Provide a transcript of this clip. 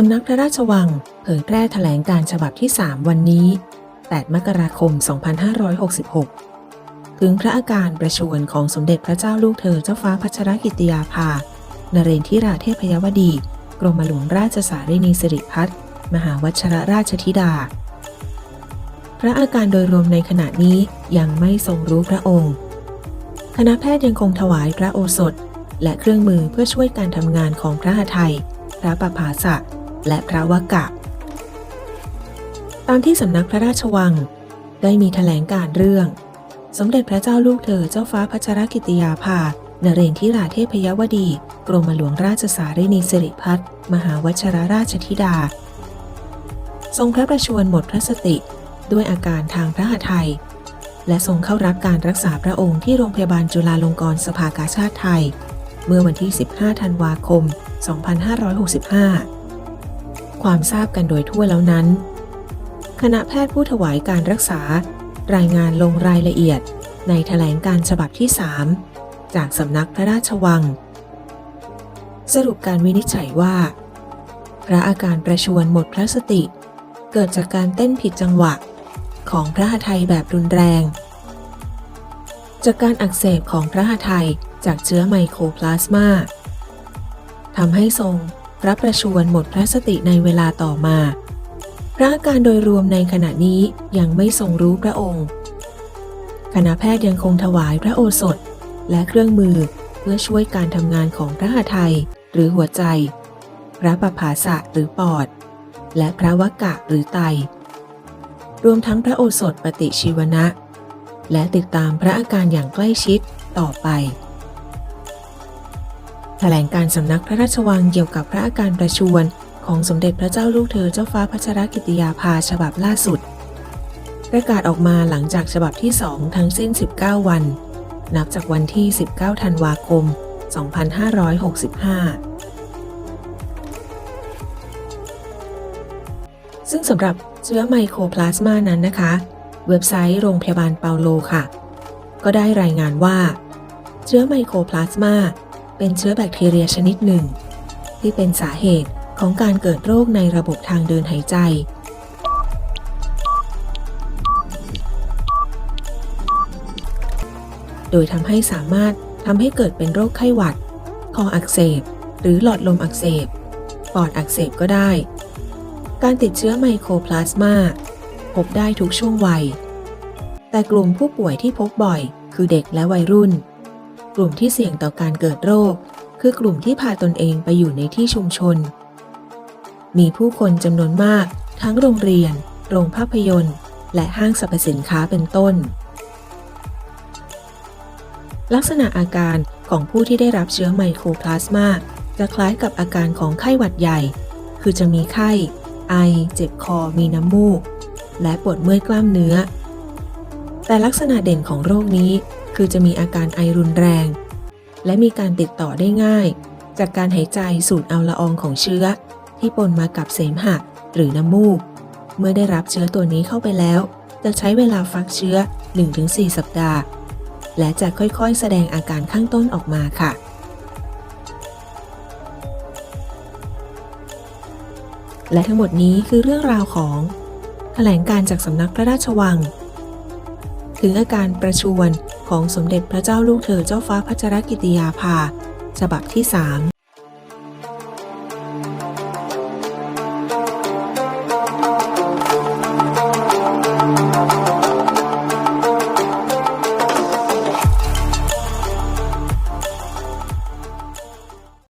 สำนักพระราชวังเผยแพร่แถลงการฉบับที่ 3 วันนี้ 8 มกราคม 2566 ถึงพระอาการประชวรของสมเด็จพระเจ้าลูกเธอเจ้าฟ้าพัชรกิติยาภา นเรนทิราเทพยวดี กรมหลวงราชสารีนีสิริพัฒน์มหาวัชรราชธิดา พระอาการโดยรวมในขณะนี้ยังไม่ทรงรู้พระองค์ คณะแพทย์ยังคงถวายพระโอสถ และเครื่องมือเพื่อช่วยการทำงานของพระหทัยพระประภาสะ และพระวกะ ตามที่สำนักพระราชวังได้มีแถลงการเรื่อง สมเด็จพระเจ้าลูกเธอเจ้าฟ้าพัชรกิติยาภานเรนทิราเทพยวดี กรมหลวงราชสารีนีสิริพัฒน์มหาวัชรราชธิดา ทรงพระประชวรหมดพระสติด้วยอาการทางพระหทัยและทรงเข้ารับการรักษาพระองค์ที่โรงพยาบาลจุฬาลงกรณ์สภากาชาติไทย เมื่อวันที่ 15 ธันวาคม 2565 ความทราบกันโดยทั่วแล้วนั้น คณะแพทย์ผู้ถวายการรักษา รายงานลงรายละเอียดในแถลงการฉบับที่ 3 จากสำนักพระราชวัง สรุปการวินิจฉัยว่า พระอาการประชวรหมดพระสติ เกิดจากการเต้นผิดจังหวะของพระหทัยแบบรุนแรง จากการอักเสบของพระหทัยจากเชื้อไมโครพลาสมาทำให้ทรง ระประชวรหมดพระสติในเวลาต่อมา พระอาการโดยรวมในขณะนี้ยังไม่ทรงรู้พระองค์ คณะแพทย์ยังคงถวายพระโอสถ และเครื่องมือเพื่อช่วยการทำงานของพระหทัยหรือหัวใจ พระประภาสะหรือปอด และพระวกะหรือไต รวมทั้งพระโอสถปฏิชีวนะ และติดตามพระอาการอย่างใกล้ชิดต่อไป แถลงการสำนักพระราชวังเกี่ยวกับพระอาการประชวรของสมเด็จพระเจ้าลูกเธอเจ้าฟ้าพัชรกิติยาภาฉบับล่าสุด ประกาศออกมาหลังจากฉบับที่2ทั้งสิ้น 19 วัน นับจากวันที่ 19 ธันวาคม 2565 ซึ่งสำหรับเชื้อไมโครพลาสมานั้นนะคะ เว็บไซต์โรงพยาบาลเปาโลค่ะ ก็ได้รายงานว่า เชื้อไมโครพลาสมา เป็นเชื้อแบคทีเรียชนิดหนึ่ง ที่เป็นสาเหตุของการเกิดโรคในระบบทางเดินหายใจ โดยทำให้สามารถทำให้เกิดเป็นโรคไข้หวัด คออักเสบ หรือหลอดลมอักเสบ ปอดอักเสบก็ได้ การติดเชื้อไมโครพลาสมาพบได้ทุกช่วงวัย แต่กลุ่มผู้ป่วยที่พบบ่อย คือเด็กและวัยรุ่น กลุ่มที่เสี่ยงต่อการเกิดโรค คือกลุ่มที่พาตนเองไปอยู่ในที่ชุมชน มีผู้คนจำนวนมาก ทั้งโรงเรียน โรงภาพยนตร์ และห้างสรรพสินค้าเป็นต้น ลักษณะอาการของผู้ที่ได้รับเชื้อไมโครพลาสมาจะคล้ายกับอาการของไข้หวัดใหญ่ คือจะมีไข้ ไอ เจ็บคอ มีน้ำมูก และปวดเมื่อยกล้ามเนื้อ แต่ลักษณะเด่นของโรคนี้ คือจะมีอาการไอรุนแรง และมีการติดต่อได้ง่าย จากการหายใจสูดเอาละอองของเชื้อ ที่ปนมากับเสมหะหรือน้ำมูก เมื่อได้รับเชื้อตัวนี้เข้าไปแล้ว จะใช้เวลาฟักเชื้อ 1-4 สัปดาห์ และจะค่อยๆ แสดงอาการข้างต้นออกมาค่ะและทั้งหมดนี้คือเรื่องราวของแถลงการจากสำนักพระราชวัง ถึงอาการประชวร ของสมเด็จพระเจ้าลูกเธอเจ้าฟ้าพัชรกิติยาภา ฉบับที่3